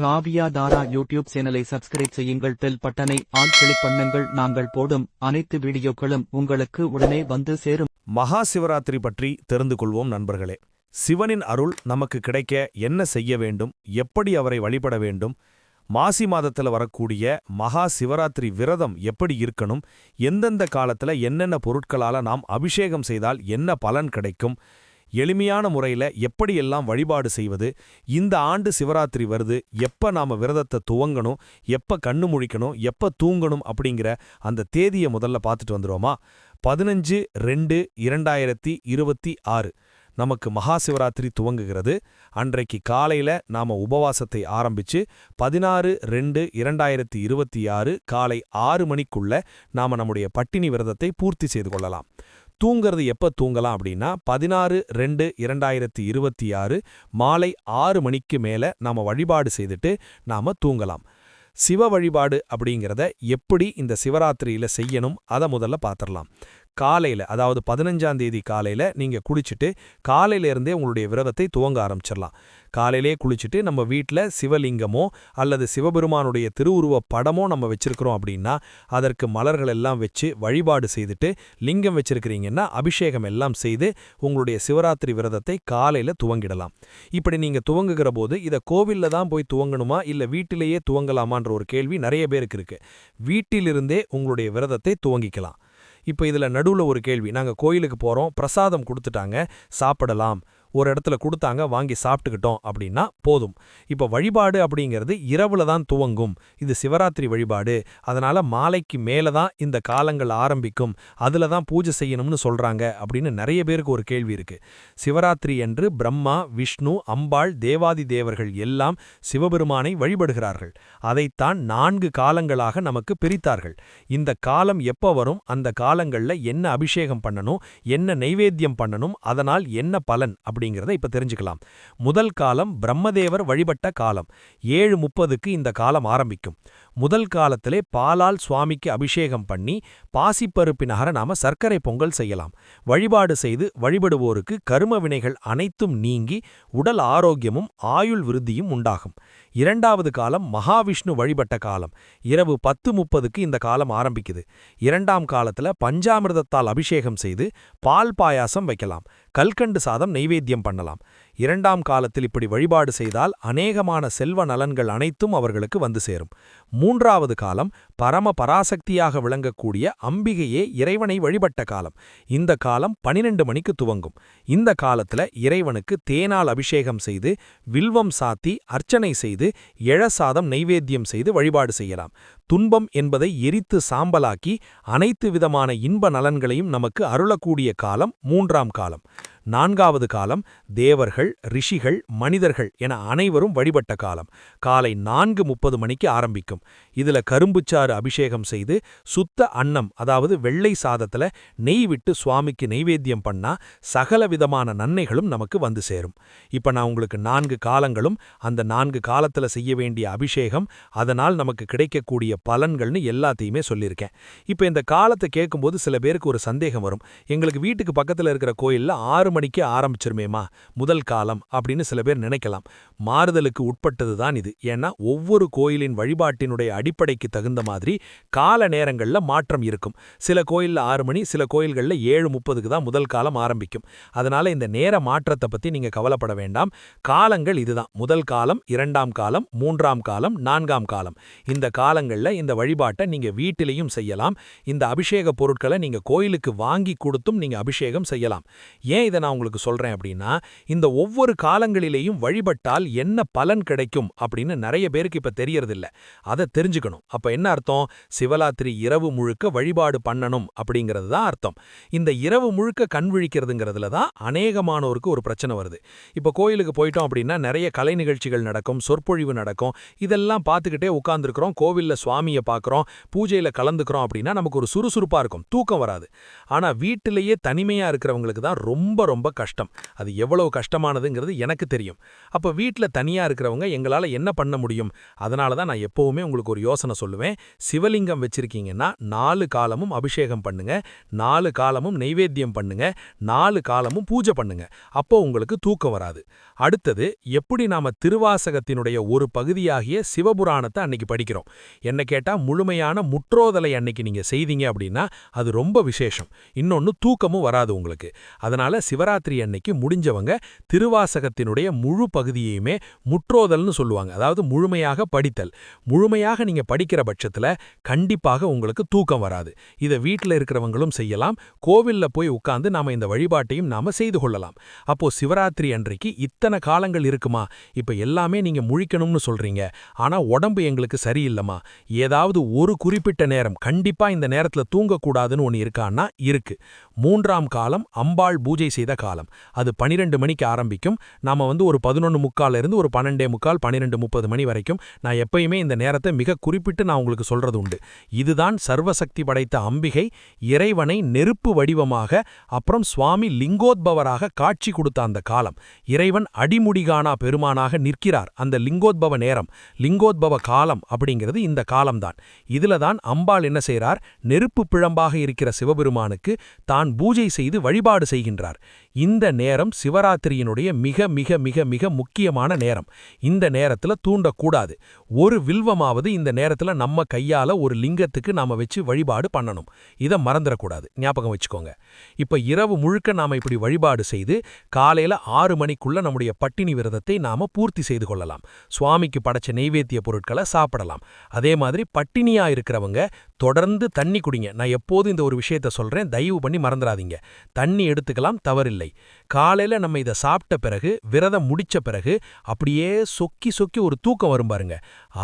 காவியா தாரா YouTube சேனலை subscribe செய்யுங்கள். Bell பட்டனை ஆல் கிளிக் பண்ணுங்கள். நாங்கள் போடும் அனைத்து வீடியோக்களும் உங்களுக்கு உடனே வந்து சேரும். மகா சிவராத்திரி பற்றி தெரிந்து கொள்வோம் நண்பர்களே. சிவனின் அருள் நமக்கு கிடைக்க என்ன செய்ய வேண்டும்? எப்படி அவரை வழிபட வேண்டும்? மாசி மாதத்துல வரக்கூடிய மகா சிவராத்திரி விரதம் எப்படி இருக்கணும்? எந்தெந்த காலத்துல என்னென்ன பொருட்களால நாம் அபிஷேகம் செய்தால் என்ன பலன் கிடைக்கும்? எளிமையான முறையில எப்படியெல்லாம் வழிபாடு செய்வது இந்த ஆண்டு சிவராத்திரி வருது எப்ப நாம விரதத்தை துவங்கணும் எப்ப கண்ணு முழிக்கணும் எப்ப தூங்கணும் அப்படிங்கிற அந்த தேதியை முதல்ல பார்த்துட்டு வந்துருவோமா? பதினஞ்சு ரெண்டு இரண்டாயிரத்தி இருபத்தி ஆறு. நமக்கு மகா சிவராத்திரி துவங்குகிறது. அன்றைக்கு காலையில நாம உபவாசத்தை ஆரம்பிச்சு பதினாறு ரெண்டு இரண்டாயிரத்தி இருபத்தி ஆறு காலை ஆறு மணிக்குள்ள நாம நம்முடைய பட்டினி விரதத்தை பூர்த்தி செய்து கொள்ளலாம். தூங்கிறது எப்போ தூங்கலாம் அப்படின்னா பதினாறு ரெண்டு இரண்டாயிரத்தி இருபத்தி ஆறு மாலை ஆறு மணிக்கு மேல நாம வழிபாடு செய்துட்டு நாம தூங்கலாம். சிவ வழிபாடு அப்படிங்கிறத எப்படி இந்த சிவராத்திரியில செய்யணும் அதை முதல்ல பார்த்துடலாம் காலையில் அதாவது பதினஞ்சாம் தேதி காலையில் நீங்கள் குளிச்சுட்டு காலையில இருந்தே உங்களுடைய விரதத்தை துவங்க ஆரம்பிச்சிடலாம். காலையிலே குளிச்சுட்டு நம்ம வீட்டில் சிவலிங்கமோ அல்லது சிவபெருமானுடைய திருவுருவ படமோ நம்ம வச்சிருக்கிறோம் அப்படின்னா அதற்கு மலர்கள் எல்லாம் வச்சு வழிபாடு செய்துட்டு லிங்கம் வச்சிருக்கிறீங்கன்னா அபிஷேகம் எல்லாம் செய்து உங்களுடைய சிவராத்திரி விரதத்தை காலையில் துவங்கிடலாம். இப்படி நீங்கள் துவங்குகிற போது இதை கோவிலில் தான் போய் துவங்கணுமா இல்லை வீட்டிலேயே துவங்கலாமான்ற ஒரு கேள்வி நிறைய பேருக்கு இருக்கு. வீட்டிலிருந்தே உங்களுடைய விரதத்தை துவங்கிக்கலாம். இப்போ இதில் நடுவில் ஒரு கேள்வி. நாங்கள் கோயிலுக்கு போகிறோம் பிரசாதம் கொடுத்துட்டாங்க சாப்பிடலாம். ஒரு இடத்துல கொடுத்தாங்க வாங்கி சாப்பிட்டுக்கிட்டோம் அப்படின்னா போதும். இப்போ வழிபாடு அப்படிங்கிறது இரவுல தான் துவங்கும். இது சிவராத்திரி வழிபாடு. அதனால மாலைக்கு மேலே தான் இந்த காலங்கள் ஆரம்பிக்கும். அதில் தான் பூஜை செய்யணும்னு சொல்றாங்க அப்படின்னு நிறைய பேருக்கு ஒரு கேள்வி இருக்கு. சிவராத்திரி என்று பிரம்மா விஷ்ணு அம்பாள் தேவாதி தேவர்கள் எல்லாம் சிவபெருமானை வழிபடுகிறார்கள். அதைத்தான் நான்கு காலங்களாக நமக்கு பிரித்தார்கள். இந்த காலம் எப்போ வரும்? அந்த காலங்களில் என்ன அபிஷேகம் பண்ணணும்? என்ன நைவேத்தியம் பண்ணணும்? அதனால் என்ன பலன்? அப்படிங்கிறத இப்ப தெரிஞ்சுக்கலாம். முதல் காலம் பிரம்மதேவர் வழிபட்ட காலம். ஏழு முப்பதுக்கு இந்த காலம் ஆரம்பிக்கும். முதல் காலத்திலே பாலால் சுவாமிக்கு அபிஷேகம் பண்ணி பாசிப்பருப்பினகர நாம சர்க்கரை பொங்கல் செய்யலாம். வழிபாடு செய்து வழிபடுவோருக்கு கரும வினைகள் அனைத்தும் நீங்கி உடல் ஆரோக்கியமும் ஆயுள் விருத்தியும் உண்டாகும். இரண்டாவது காலம் மகாவிஷ்ணு வழிபட்ட காலம். இரவு பத்து முப்பதுக்கு இந்த காலம் ஆரம்பிக்குது. இரண்டாம் காலத்துல பஞ்சாமிர்தத்தால் அபிஷேகம் செய்து பால் பாயாசம் வைக்கலாம். கல்கண்டு சாதம் நெய்வேத்தியம் பண்ணலாம். இரண்டாம் காலத்தில் இப்படி வழிபாடு செய்தால் அநேகமான செல்வ நலன்கள் அனைத்தும் அவர்களுக்கு வந்து சேரும். மூன்றாவது காலம் பரம பராசக்தியாக விளங்கக்கூடிய அம்பிகையே இறைவனை வழிபட்ட காலம். இந்த காலம் பனிரெண்டு மணிக்கு துவங்கும். இந்த காலத்துல இறைவனுக்கு தேனால் அபிஷேகம் செய்து வில்வம் சாத்தி அர்ச்சனை செய்து எழசாதம் நைவேத்தியம் செய்து வழிபாடு செய்யலாம். துன்பம் என்பதை எரித்து சாம்பலாக்கி அனைத்து விதமான இன்ப நலன்களையும் நமக்கு அருளக்கூடிய காலம் மூன்றாம் காலம். நான்காவது காலம் தேவர்கள் ரிஷிகள் மனிதர்கள் என அனைவரும் வழிபட்ட காலம். காலை நான்கு முப்பது மணிக்கு ஆரம்பிக்கும். இதுல கரும்புச்சாறு அபிஷேகம் செய்து சுத்த அன்னம் அதாவது வெள்ளை சாதத்துல நெய் விட்டு சுவாமிக்கு நெய்வேத்தியம் பண்ணா சகல விதமான நன்மைகளும் நமக்கு வந்து சேரும். இப்ப நான் உங்களுக்கு நான்கு காலங்களும் அந்த நான்கு காலத்துல செய்ய வேண்டிய அபிஷேகம் அதனால் நமக்கு கிடைக்கக்கூடிய பலன்கள்னு எல்லாத்தையுமே சொல்லியிருக்கேன். இப்ப இந்த காலத்தை கேட்கும்போது சில பேருக்கு ஒரு சந்தேகம் வரும். எங்களுக்கு வீட்டுக்கு பக்கத்துல இருக்கிற கோயில்ல ஆறு ஆறு மணிக்கு ஆரம்பிச்சிருமேமா முதல் காலம் அப்படின்னு சில பேர் நினைக்கலாம். மாறுதலுக்கு உட்பட்டது தான் இது. ஏன்னா ஒவ்வொரு கோயிலின் வழிபாட்டினுடைய அடிப்படைக்கு தகுந்த மாதிரி கால நேரங்களில் மாற்றம் இருக்கும். சில கோயிலில் ஆறு மணி சில கோயில்களில் ஏழு முப்பதுக்கு தான் முதல் காலம் ஆரம்பிக்கும். அதனால இந்த நேர மாற்றத்தை பற்றி நீங்கள் கவலைப்பட வேண்டாம். காலங்கள் இதுதான். முதல் காலம் இரண்டாம் காலம் மூன்றாம் காலம் நான்காம் காலம். இந்த காலங்களில் இந்த வழிபாட்டை நீங்கள் வீட்டிலையும் செய்யலாம். இந்த அபிஷேக பொருட்களை நீங்கள் கோயிலுக்கு வாங்கி கொடுத்தும் நீங்கள் அபிஷேகம் செய்யலாம். ஏன் இதை நான் உங்களுக்கு சொல்றேன் அப்படின்னா இந்த ஒவ்வொரு காலங்களிலேயும் வழிபட்டால் என்ன பலன் கிடைக்கும் அப்படின்னு நிறைய பேருக்கு இப்ப தெரியறதில்ல. அதை தெரிஞ்சுக்கணும். அப்ப என்ன அர்த்தம்? சிவராத்திரி இரவு முழுக்க வழிபாடு பண்ணணும் அப்படிங்கிறது தான் அர்த்தம். இந்த இரவு முழுக்க கண் விழிக்கிறதுங்கிறதுல தான் அநேகமானோருக்கு ஒரு பிரச்சனை வருது. இப்ப கோயிலுக்கு போயிட்டோம் அப்படின்னா நிறைய கலை நிகழ்ச்சிகள் நடக்கும் சொற்பொழிவு நடக்கும். இதெல்லாம் பார்த்துக்கிட்டே உட்கார்ந்துருக்கிறோம். கோவில்ல சுவாமியை பார்க்குறோம். பூஜையில கலந்துக்கிறோம் அப்படின்னா நமக்கு ஒரு சுறுசுறுப்பா இருக்கும். தூக்கம் வராது. ஆனா வீட்டிலேயே தனிமையா இருக்கிறவங்களுக்கு தான் ரொம்ப ரொம்ப கஷ்டம். அது எவ்வளவு கஷ்டமானதுங்கிறது எனக்கு தெரியும். அப்போ வீட்டில் தனியாக இருக்கிறவங்க எங்களால் என்ன பண்ண முடியும்? அதனால தான் நான் எப்போவுமே உங்களுக்கு ஒரு யோசனை சொல்லுவேன். சிவலிங்கம் வச்சிருக்கீங்கன்னா நாலு காலமும் அபிஷேகம் பண்ணுங்க. நாலு காலமும் நெய்வேத்தியம் பண்ணுங்க. நாலு காலமும் பூஜை பண்ணுங்க. அப்போ உங்களுக்கு தூக்கம் வராது. அடுத்தது எப்படி நாம திருவாசகத்தினுடைய ஒரு பகுதியாகிய சிவபுராணத்தை அன்னைக்கு படிக்கிறோம்? என்ன கேட்டா முழுமையான முற்றோதலை அன்னைக்கு நீங்க செய்தீங்க அப்படின்னா அது ரொம்ப விசேஷம். இன்னொன்னு தூக்கமும் வராது உங்களுக்கு. அதனால சிவராத்திரி அன்னைக்கு முடிஞ்சவங்க திருவாசகத்தினுடைய முழு பகுதியையுமே முற்றோதல்னு சொல்லுவாங்க. அதாவது முழுமையாக படித்தல். முழுமையாக நீங்க படிக்கிற பட்சத்துல கண்டிப்பாக உங்களுக்கு தூக்கம் வராது. இதை வீட்டில் இருக்கிறவங்களும் செய்யலாம். கோவில்ல போய் உட்கார்ந்து நாம இந்த வழிபாட்டையும் நாம செய்து கொள்ளலாம். அப்போ சிவராத்திரி அன்றைக்கு இத்தனை காலங்கள் இருக்குமா? இப்ப எல்லாமே நீங்க முழிக்கணும்னு சொல்றீங்க. ஆனா உடம்பு எங்களுக்கு சரியில்லைமா ஏதாவது ஒரு குறிப்பிட்ட நேரம் கண்டிப்பா இந்த நேரத்துல தூங்கக்கூடாதுன்னு ஒன்று இருக்கான்னா இருக்கு. மூன்றாம் காலம் அம்பாள் பூஜை செய்த காலம். அது பனிரெண்டு மணிக்கு ஆரம்பிக்கும். நாம வந்து ஒரு பதினொன்று முக்காலிருந்து ஒரு பன்னெண்டே முக்கால் பன்னிரெண்டு முப்பது மணி வரைக்கும் நான் எப்பயுமே இந்த நேரத்தை மிக குறிப்பிட்டு நான் உங்களுக்கு சொல்றது உண்டு. இதுதான் சர்வசக்தி படைத்த அம்பிகை இறைவனை நெருப்பு வடிவமாக அப்புறம் சுவாமி லிங்கோத்பவராக காட்சி கொடுத்த அந்த காலம். இறைவன் அடிமுடிகானா பெருமானாக நிற்கிறார் அந்த லிங்கோத்பவ நேரம். லிங்கோத்பவ காலம் அப்படிங்கிறது இந்த காலம்தான். இதுல தான் அம்பாள் என்ன செய்கிறார் நெருப்பு பிழம்பாக இருக்கிற சிவபெருமானுக்கு தான் பூஜை செய்து வழிபாடு செய்கின்றார். இந்த நேரம் சிவராத்திரியினுடைய மிக மிக மிக மிக முக்கியமான நேரம். இந்த நேரத்துல தூண்டக்கூடாது. ஒரு வில்வமாவது இந்த நேரத்துல நம்ம கையால ஒரு லிங்கத்துக்கு நாம வச்சு வழிபாடு பண்ணணும். இதை மறந்துடக்கூடாது ஞாபகம் வச்சுக்கோங்க. இப்ப இரவு முழுக்க நாம இப்படி வழிபாடு செய்து காலையில ஆறு மணிக்குள்ள நம்முடைய பட்டினி விரதத்தை நாம பூர்த்தி செய்து கொள்ளலாம். சுவாமிக்கு படைச்ச நெய்வேத்திய பொருட்களை சாப்பிடலாம். அதே மாதிரி பட்டினியா இருக்கிறவங்க தொடர்ந்து தண்ணி குடிங்க. நான் எப்போதும் இந்த ஒரு விஷயத்த சொல்றேன். தயவு பண்ணி மறந்துடாதீங்க தண்ணி எடுத்துக்கலாம் தவறு தவறில்லை காலையில நம்ம இதை சாப்பிட்ட பிறகு விரதம் முடிச்ச பிறகு அப்படியே சொக்கி சொக்கி ஒரு தூக்கம் வரும் பாருங்க.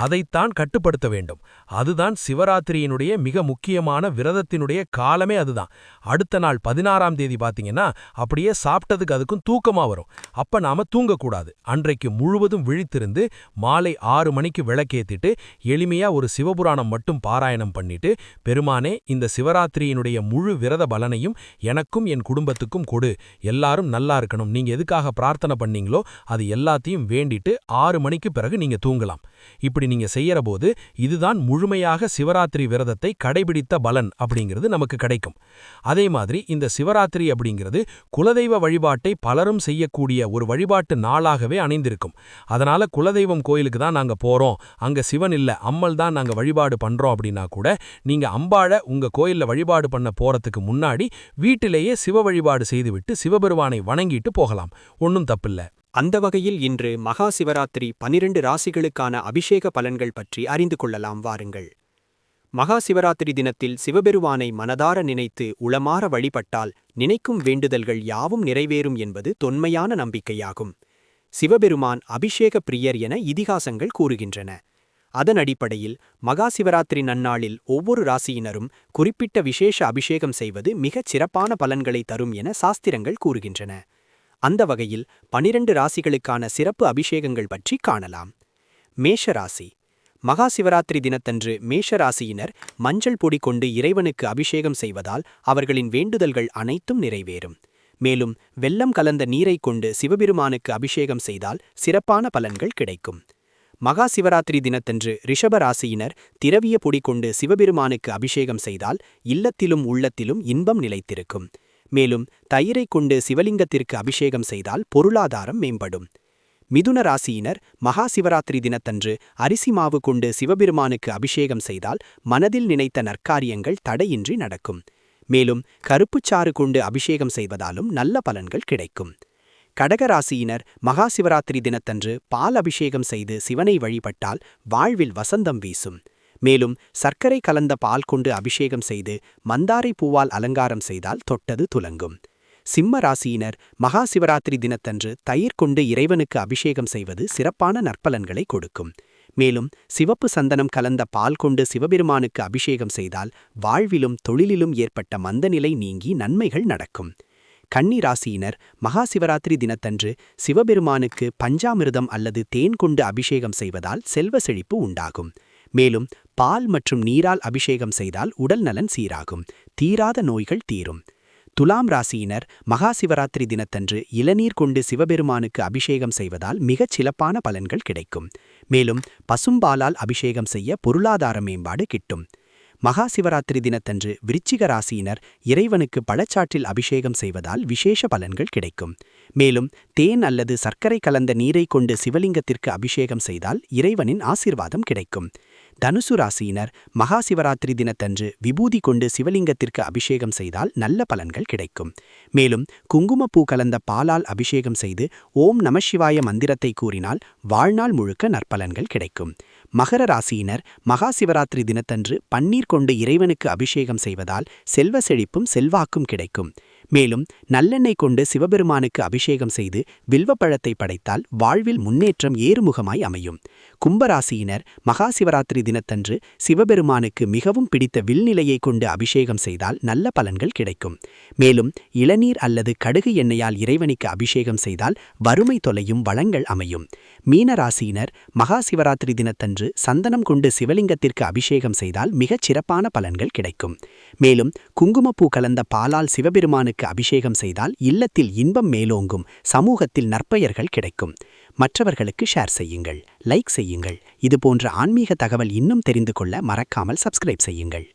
அதைத்தான் கட்டுப்படுத்த வேண்டும். அதுதான் சிவராத்திரியினுடைய மிக முக்கியமான விரதத்தினுடைய காலமே அதுதான். அடுத்த நாள் பதினாறாம் தேதி பார்த்தீங்கன்னா அப்படியே சாப்பிட்டதுக்கு அதுக்கும் தூக்கமாக வரும். அப்ப நாம தூங்கக்கூடாது. அன்றைக்கு முழுவதும் விழித்திருந்து மாலை ஆறு மணிக்கு விளக்கேத்திட்டு எளிமையா ஒரு சிவபுராணம் மட்டும் பாராயணம் பண்ணிட்டு பெருமானே இந்த சிவராத்திரியினுடைய முழு விரத பலனையும் எனக்கும் என் குடும்பத்துக்கும் கொடு. எல்லாரும் நல்லா இருக்கணும். நீங்க எதுக்காக பிரார்த்தனை பண்ணீங்களோ அது எல்லாத்தையும் வேண்டிட்டு ஆறு மணிக்கு பிறகு நீங்க தூங்கலாம். இப்படி நீங்க செய்யற போது இதுதான் முழுமையாக சிவராத்திரி விரதத்தை கடைபிடித்த பலன் அப்படிங்கிறது நமக்கு கிடைக்கும். அதே மாதிரி இந்த சிவராத்திரி அப்படிங்கிறது குலதெய்வ வழிபாட்டை பலரும் செய்யக்கூடிய ஒரு வழிபாட்டு நாளாகவே அணைந்திருக்கும். அதனால குலதெய்வம் கோயிலுக்கு தான் நாங்க போறோம். அங்க சிவன் இல்ல அம்மல் தான் நாங்க வழிபாடு பண்றோம் அப்படின்னா கூட நீங்க அம்பாழ உங்க கோயில்ல வழிபாடு பண்ண போறதுக்கு முன்னாடி வீட்டிலேயே சிவ வழிபாடு செய்துவிட்டு சிவபெருமானை வணங்கிட்டு போகலாம். ஒன்னும் தப்பில்ல. அந்த வகையில் இன்று மகா சிவராத்திரி பனிரெண்டு ராசிகளுக்கான அபிஷேக பலன்கள் பற்றி அறிந்து கொள்ளலாம் வாருங்கள். மகா சிவராத்திரி தினத்தில் சிவபெருவானை மனதார நினைத்து உளமாற வழிபட்டால் நினைக்கும் வேண்டுதல்கள் யாவும் நிறைவேறும் என்பது தொன்மையான நம்பிக்கையாகும். சிவபெருமான் அபிஷேக பிரியர் என இதிகாசங்கள் கூறுகின்றன. அதன் அடிப்படையில் மகா சிவராத்திரி நன்னாளில் ஒவ்வொரு ராசியினரும் குறிப்பிட்ட விசேஷ அபிஷேகம் செய்வது மிகச் சிறப்பான பலன்களை தரும் என சாஸ்திரங்கள் கூறுகின்றன. அந்த வகையில் பனிரெண்டு ராசிகளுக்கான சிறப்பு அபிஷேகங்கள் பற்றி காணலாம். மேஷ ராசி மகா சிவராத்திரி தினத்தன்று மேஷ ராசியினர் மஞ்சள் பொடி கொண்டு இறைவனுக்கு அபிஷேகம் செய்வதால் அவர்களின் வேண்டுதல்கள் அனைத்தும் நிறைவேறும். மேலும் வெள்ளம் கலந்த நீரைக் கொண்டு சிவபெருமானுக்கு அபிஷேகம் செய்தால் சிறப்பான பலன்கள் கிடைக்கும். மகா சிவராத்திரி தினத்தன்று ரிஷப ராசியினர் திரவிய பொடி கொண்டு சிவபெருமானுக்கு அபிஷேகம் செய்தால் இல்லத்திலும் உள்ளத்திலும் இன்பம் நிலைத்திருக்கும். மேலும் தயிரைக் கொண்டு சிவலிங்கத்திற்கு அபிஷேகம் செய்தால் பொருளாதாரம் மேம்படும். மிதுன ராசியினர் மகா சிவராத்திரி தினத்தன்று அரிசி மாவு கொண்டு சிவபெருமானுக்கு அபிஷேகம் செய்தால் மனதில் நினைத்த நற்காரியங்கள் தடையின்றி நடக்கும். மேலும் கருப்புச்சாறு கொண்டு அபிஷேகம் செய்வதாலும் நல்ல பலன்கள் கிடைக்கும். கடகராசியினர் மகா சிவராத்திரி தினத்தன்று பால் அபிஷேகம் செய்து சிவனை வழிபட்டால் வாழ்வில் வசந்தம் வீசும். மேலும் சர்க்கரை கலந்த பால் கொண்டு அபிஷேகம் செய்து மந்தாரை பூவால் அலங்காரம் செய்தால் தொட்டது துலங்கும். சிம்ம ராசியினர் மகா சிவராத்திரி தினத்தன்று தயிர் கொண்டு இறைவனுக்கு அபிஷேகம் செய்வது சிறப்பான நற்பலன்களை கொடுக்கும். மேலும் சிவப்பு சந்தனம் கலந்த பால் கொண்டு சிவபெருமானுக்கு அபிஷேகம் செய்தால் வாழ்விலும் தொழிலிலும் ஏற்பட்ட மந்தநிலை நீங்கி நன்மைகள் நடக்கும். கன்னி ராசியினர் மகா சிவராத்திரி தினத்தன்று சிவபெருமானுக்கு பஞ்சாமிர்தம் அல்லது தேன் கொண்டு அபிஷேகம் செய்வதால் செல்வ செழிப்பு உண்டாகும். மேலும் பால் மற்றும் நீரால் அபிஷேகம் செய்தால் உடல் நலன் சீராகும் தீராத நோய்கள் தீரும். துலாம் ராசியினர் மகா சிவராத்திரி தினத்தன்று இளநீர் கொண்டு சிவபெருமானுக்கு அபிஷேகம் செய்வதால் மிகச் சிறப்பான பலன்கள் கிடைக்கும். மேலும் பசும்பாலால் அபிஷேகம் செய்ய பொருளாதார மேம்பாடு கிட்டும். மகா சிவராத்திரி தினத்தன்று விருச்சிக ராசியினர் இறைவனுக்கு பழச்சாற்றில் அபிஷேகம் செய்வதால் விசேஷ பலன்கள் கிடைக்கும். மேலும் தேன் அல்லது சர்க்கரை கலந்த நீரை கொண்டு சிவலிங்கத்திற்கு அபிஷேகம் செய்தால் இறைவனின் ஆசிர்வாதம் கிடைக்கும். தனுசு ராசியினர் மகா சிவராத்திரி தினத்தன்று விபூதி கொண்டு சிவலிங்கத்திற்கு அபிஷேகம் செய்தால் நல்ல பலன்கள் கிடைக்கும். மேலும் குங்குமப்பூ கலந்த பாலால் அபிஷேகம் செய்து ஓம் நமசிவாய மந்திரத்தை கூறினால் வாழ்நாள் முழுக்க நற்பலன்கள் கிடைக்கும். மகர ராசியினர் மகா சிவராத்திரி தினத்தன்று பன்னீர் கொண்டு இறைவனுக்கு அபிஷேகம் செய்வதால் செல்வ செழிப்பும் செல்வாக்கும் கிடைக்கும். மேலும் நல்லெண்ணெய் கொண்டு சிவபெருமானுக்கு அபிஷேகம் செய்து வில்வப்பழத்தை படைத்தால் வாழ்வில் முன்னேற்றம் ஏறுமுகமாய் அமையும். கும்பராசியினர் மகா சிவராத்திரி தினத்தன்று சிவபெருமானுக்கு மிகவும் பிடித்த வில்நிலையை கொண்டு அபிஷேகம் செய்தால் நல்ல பலன்கள் கிடைக்கும். மேலும் இளநீர் அல்லது கடுகு எண்ணெயால் இறைவனுக்கு அபிஷேகம் செய்தால் வறுமை தொலையும் வளங்கள் அமையும். மீனராசியினர் மகா சிவராத்திரி தினத்தன்று சந்தனம் கொண்டு சிவலிங்கத்திற்கு அபிஷேகம் செய்தால் மிகச் சிறப்பான பலன்கள் கிடைக்கும். மேலும் குங்குமப்பூ கலந்த பாலால் சிவபெருமானுக்கு அபிஷேகம் செய்தால் இல்லத்தில் இன்பம் மேலோங்கும் சமூகத்தில் நற்பெயர்கள் கிடைக்கும். மற்றவர்களுக்கு ஷேர் செய்யுங்கள் லைக் செய்யுங்கள். இதுபோன்ற ஆன்மீக தகவல் இன்னும் தெரிந்து கொள்ள மறக்காமல் சப்ஸ்கிரைப் செய்யுங்கள்.